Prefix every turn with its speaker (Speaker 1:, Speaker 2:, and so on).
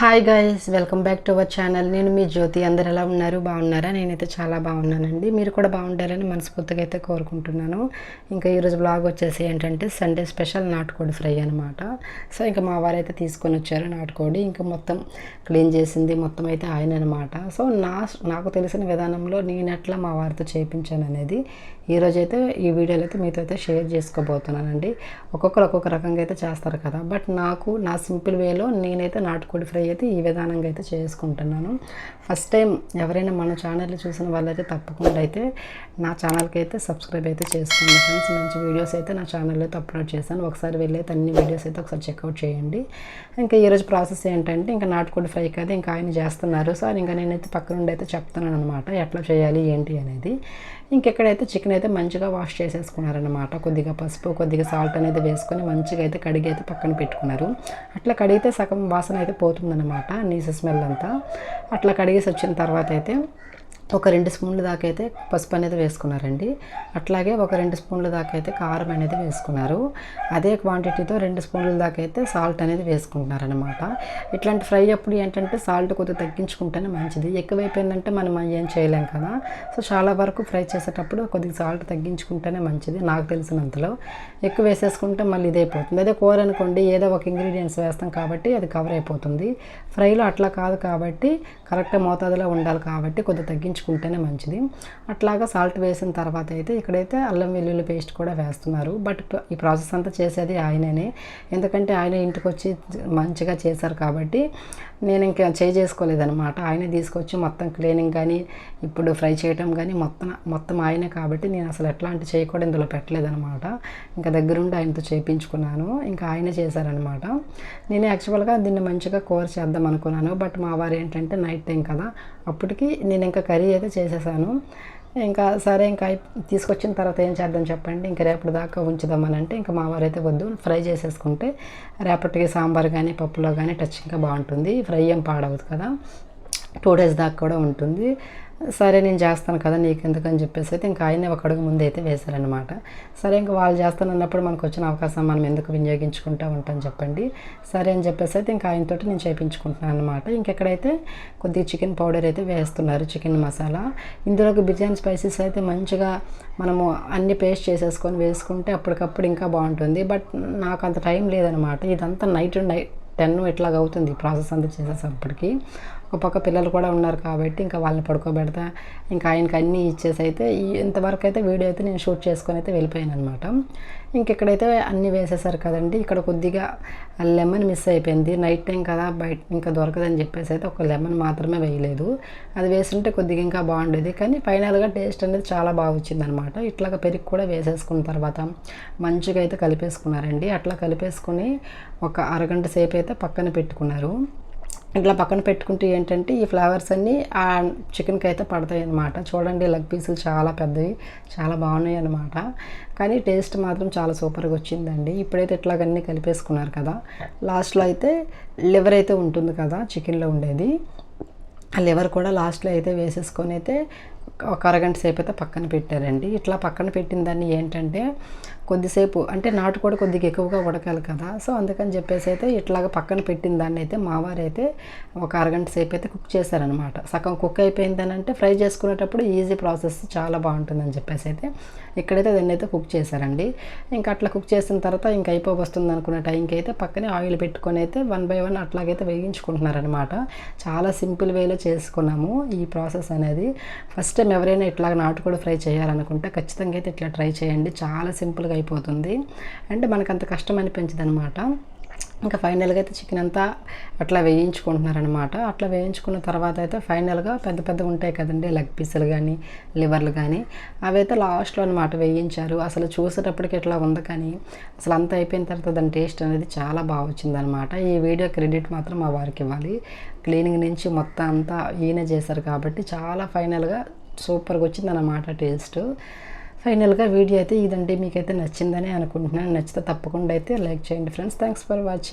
Speaker 1: Hi guys welcome back to our channel నేను మీ జ్యోతి. అందరు ఎలా ఉన్నారు? బాగున్నారా? నేనైతే చాలా బాగున్నానండి. మీరు కూడా బాగుండాలని మనస్ఫూర్తిగా అయితే కోరుకుంటున్నాను. ఇంకా ఈరోజు బ్లాగ్ వచ్చేసి ఏంటంటే సండే స్పెషల్ నాటుకోడి ఫ్రై అనమాట సో ఇంకా మా వారు అయితే తీసుకొని వచ్చారు నాటుకోడి. ఇంకా మొత్తం క్లీన్ చేసింది. మొత్తం అయితే ఆయన అనమాట సో నా నాకు తెలిసిన విధానంలో నేను ఎట్లా మా వారితో చేయించాను అనేది ఈరోజైతే ఈ వీడియోలో అయితే మీతో అయితే షేర్ చేసుకోబోతున్నానండి. ఒక్కొక్కరు ఒక్కొక్క రకంగా అయితే చేస్తారు కదా. బట్ నాకు నా సింపుల్ వేలో నేనైతే నాటుకోడి ఫ్రై అయితే ఈ విధానంగా అయితే చేసుకుంటున్నాను. ఫస్ట్ టైం ఎవరైనా మన ఛానల్ చూసిన వాళ్ళైతే తప్పకుండా అయితే నా ఛానల్కి అయితే సబ్స్క్రైబ్ అయితే చేసుకోండి ఫ్రెండ్స్ మంచి వీడియోస్ అయితే నా ఛానల్లో అయితే అప్లోడ్ చేశాను. ఒకసారి వెళ్ళి అయితే అన్ని వీడియోస్ అయితే ఒకసారి చెక్అవుట్ చేయండి. ఇంకా ఈరోజు ప్రాసెస్ ఏంటంటే ఇంకా నాటుకోడి ఫ్రై కదా ఇంకా ఆయన చేస్తున్నారు. సో ఇంకా నేనైతే పక్కనుండి అయితే చెప్తున్నాను అనమాట ఎట్లా చేయాలి ఏంటి అనేది. ఇంకెక్కడైతే చికెన్ అయితే మంచిగా వాష్ చేసేసుకున్నారనమాట కొద్దిగా పసుపు కొద్దిగా సాల్ట్ అనేది వేసుకొని మంచిగా అయితే కడిగి అయితే పక్కన పెట్టుకున్నారు. అట్లా కడిగితే సగం వాసన అయితే పోతుందన్నమాట నీసు స్మెల్ అంతా. అట్లా కడిగేసి వచ్చిన తర్వాత అయితే ఒక రెండు స్పూన్ల దాకా అయితే పసుపు అనేది వేసుకున్నారండి. అట్లాగే ఒక రెండు స్పూన్ల దాకా అయితే కారం అనేది వేసుకున్నారు. అదే క్వాంటిటీతో రెండు స్పూన్ల దాకా అయితే సాల్ట్ అనేది వేసుకుంటున్నారనమాట ఇట్లాంటి ఫ్రై అప్పుడు ఏంటంటే సాల్ట్ కొద్దిగా తగ్గించుకుంటేనే మంచిది. ఎక్కువైపోయిందంటే మనం ఏం చేయలేం కదా. సో చాలా వరకు ఫ్రై చేసేటప్పుడు కొద్దిగా సాల్ట్ తగ్గించుకుంటేనే మంచిది నాకు తెలిసినంతలో. ఎక్కువ వేసేసుకుంటే మళ్ళీ ఇదైపోతుంది అదే కూర అనుకోండి ఏదో ఒక ఇంగ్రీడియంట్స్ వేస్తాం కాబట్టి అది కవర్ అయిపోతుంది. ఫ్రైలో అట్లా కాదు కాబట్టి కరెక్ట్ మోతాదులో ఉండాలి కాబట్టి కొద్దిగా తగ్గించుకుంటేనే మంచిది. అట్లాగా సాల్ట్ వేసిన తర్వాత అయితే ఇక్కడైతే అల్లం వెల్లుల్లి పేస్ట్ కూడా వేస్తున్నారు. బట్ ఈ ప్రాసెస్ అంతా చేసేది ఆయననే. ఎందుకంటే ఆయన ఇంటికి వచ్చి మంచిగా చేశారు కాబట్టి నేను ఇంకా చేయి చేసుకోలేదనమాట ఆయనే తీసుకొచ్చి మొత్తం క్లీనింగ్ కానీ ఇప్పుడు ఫ్రై చేయటం కానీ మొత్తం మొత్తం ఆయనే కాబట్టి నేను అసలు ఎట్లాంటి చేయి కూడా ఇందులో పెట్టలేదనమాట ఇంకా దగ్గరుండి ఆయనతో చేయించుకున్నాను ఇంకా ఆయనే చేశారనమాట నేను యాక్చువల్గా దీన్ని మంచిగా కూర చేద్దాం అనుకున్నాను. బట్ మా వారు ఏంటంటే నైట్ టైం కదా అప్పటికి నేను ఇంకా కర్రీ అయితే చేసేసాను. ఇంకా సరే ఇంకా తీసుకొచ్చిన తర్వాత ఏం చేద్దాం చెప్పండి. ఇంకా రేపటి దాకా ఉంచుదామని అంటే ఇంకా మా వారైతే అయితే వద్దు. ఫ్రై చేసేసుకుంటే రేపటికి సాంబార్ కానీ పప్పులో కానీ టచ్ ఇంకా బాగుంటుంది. ఫ్రై ఏం పాడవదు కదా. టూ డేస్ దాకా కూడా ఉంటుంది. సరే నేను చేస్తాను కదా నీకు ఎందుకని చెప్పేసి అయితే ఇంకా ఆయనే ఒక అడుగు ముందు అయితే వేశారనమాట సరే ఇంకా వాళ్ళు చేస్తానన్నప్పుడు మనకు వచ్చిన అవకాశం మనం ఎందుకు వినియోగించుకుంటూ ఉంటాం చెప్పండి. సరే అని చెప్పేసి అయితే ఇంకా ఆయనతో నేను చేయించుకుంటున్నాను అనమాట ఇంకెక్కడైతే కొద్దిగా చికెన్ పౌడర్ అయితే వేస్తున్నారు చికెన్ మసాలా. ఇందులోకి బిర్యానీ స్పైసెస్ అయితే మంచిగా మనము అన్ని పేస్ట్ చేసేసుకొని వేసుకుంటే అప్పటికప్పుడు ఇంకా బాగుంటుంది. బట్ నాకు అంత టైం లేదనమాట ఇదంతా నైట్ నైట్ టెన్ ఇట్లాగ అవుతుంది ప్రాసెస్ అంతా చేసేసప్పటికి. ఒక పక్క పిల్లలు కూడా ఉన్నారు కాబట్టి ఇంకా వాళ్ళని పడుకోబెడతా ఇంకా ఆయనకి అన్నీ ఇచ్చేసి అయితే ఇంతవరకు అయితే వీడియో అయితే నేను షూట్ చేసుకొని అయితే వెళ్ళిపోయాను అనమాట ఇంకెక్కడైతే అన్నీ వేసేసారు కదండి. ఇక్కడ కొద్దిగా లెమన్ మిస్ అయిపోయింది. నైట్ టైం కదా బయట ఇంకా దొరకదని చెప్పేసి అయితే ఒక లెమన్ మాత్రమే వేయలేదు. అది వేసుంటే కొద్దిగా ఇంకా బాగుండేది. కానీ ఫైనల్గా టేస్ట్ అనేది చాలా బాగా వచ్చిందనమాట ఇట్లాగ పెరుగు కూడా వేసేసుకున్న తర్వాత మంచిగా అయితే కలిపేసుకున్నారండి. అట్లా కలిపేసుకుని ఒక అరగంట సేపు అయితే పక్కన పెట్టుకున్నారు. ఇట్లా పక్కన పెట్టుకుంటే ఏంటంటే ఈ ఫ్లేవర్స్ అన్నీ ఆ చికెన్కి అయితే పడతాయి అన్నమాట. చూడండి లెగ్ పీసులు చాలా పెద్దవి చాలా బాగున్నాయి అన్నమాట. కానీ టేస్ట్ మాత్రం చాలా సూపర్గా వచ్చిందండి. ఇప్పుడైతే ఇట్లాగన్నీ కలిపేసుకున్నారు కదా. లాస్ట్లో అయితే లివర్ అయితే ఉంటుంది కదా చికెన్లో ఉండేది. ఆ లివర్ కూడా లాస్ట్లో అయితే వేసేసుకొని అయితే ఒక అరగంట సేపు అయితే పక్కన పెట్టారండి. ఇట్లా పక్కన పెట్టిన దాన్ని ఏంటంటే కొద్దిసేపు అంటే నాటుకోడి కొద్దిగా ఎక్కువగా ఉడకాలి కదా. సో అందుకని చెప్పేసి అయితే ఇట్లాగ పక్కన పెట్టిన దాన్ని అయితే మావారు అయితే ఒక అరగంట సేపు అయితే కుక్ చేశారనమాట సగం కుక్ అయిపోయిందని అంటే ఫ్రై చేసుకునేటప్పుడు ఈజీ ప్రాసెస్ చాలా బాగుంటుందని చెప్పేసి అయితే ఇక్కడైతే దాన్ని అయితే కుక్ చేశారండి. ఇంకా అట్లా కుక్ చేసిన తర్వాత ఇంకా అయిపోవస్తుంది అనుకున్న టైంకి అయితే పక్కనే ఆయిల్ పెట్టుకొని అయితే వన్ బై వన్ అట్లాగైతే వేయించుకుంటున్నారనమాట చాలా సింపుల్ వేలో చేసుకున్నాము ఈ ప్రాసెస్ అనేది. ఫస్ట్ టైం ఎవరైనా ఇట్లా నాటుకోడి ఫ్రై చేయాలనుకుంటే ఖచ్చితంగా అయితే ఇట్లా ట్రై చేయండి. చాలా సింపుల్గా అయిపోతుంది. అంటే మనకు అంత కష్టం అనిపించదు అనమాట ఇంకా ఫైనల్గా అయితే చికెన్ అంతా అట్లా వేయించుకుంటున్నారనమాట అట్లా వేయించుకున్న తర్వాత అయితే ఫైనల్గా పెద్ద పెద్దగా ఉంటాయి కదండి లెగ్ పీసులు కానీ లివర్లు కానీ అవి అయితే లాస్ట్లో అనమాట వేయించారు. అసలు చూసేటప్పటికి ఇట్లా ఉంది కానీ అసలు అంతా అయిపోయిన తర్వాత దాని టేస్ట్ అనేది చాలా బాగా వచ్చిందనమాట ఈ వీడియో క్రెడిట్ మాత్రం మా వారికి ఇవ్వాలి. క్లీనింగ్ నుంచి మొత్తం అంతా ఈయన చేశారు కాబట్టి చాలా ఫైనల్గా సూపర్గా వచ్చిందన్నమాట టేస్ట్. ఫైనల్గా వీడియో అయితే ఇదండి. మీకైతే నచ్చిందని అనుకుంటున్నాను. నచ్చితే తప్పకుండా అయితే లైక్ చేయండి ఫ్రెండ్స్. Thanks for watching.